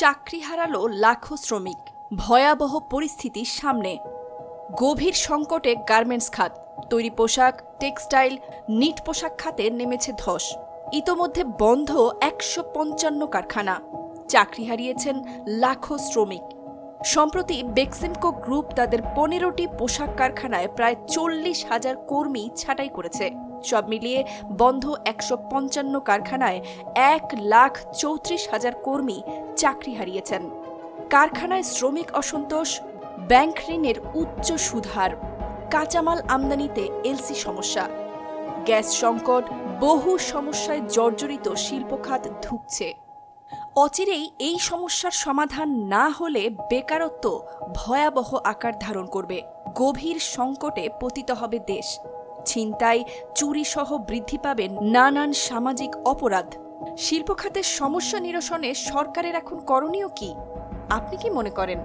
চাকরি হারালো লাখো শ্রমিক। ভয়াবহ পরিস্থিতির সামনে। গভীর সংকটে গার্মেন্টস খাত, তৈরি পোশাক, টেক্সটাইল, নিট পোশাক খাতে নেমেছে ধস। ইতোমধ্যে বন্ধ একশো পঞ্চান্ন কারখানা। চাকরি হারিয়েছেন লাখো শ্রমিক। সম্প্রতি বেক্সিমকো গ্রুপ তাদের পনেরোটি পোশাক কারখানায় প্রায় চল্লিশ হাজার কর্মী ছাঁটাই করেছে। সব মিলিয়ে বন্ধ একশো পঞ্চান্ন কারখানায় এক লাখ চৌত্রিশ হাজার কর্মী চাকরি হারিয়েছেন। কারখানায় শ্রমিক অসন্তোষ, ব্যাংক ঋণের উচ্চ সুধার, কাঁচামাল আমদানিতে এলসি সমস্যা, গ্যাস সংকট, বহু সমস্যায় জর্জরিত শিল্পখাত ধুঁকছে। অচিরেই এই সমস্যার সমাধান না হলে বেকারত্ব ভয়াবহ আকার ধারণ করবে। গভীর সংকটে পতিত হবে দেশ। ছিনতাই, চুরিসহ বৃদ্ধি পাবে নানান সামাজিক অপরাধ। শিল্পখাতের সমস্যা নিরসনে সরকারের এখন করণীয় কি? আপনি কি মনে করেন?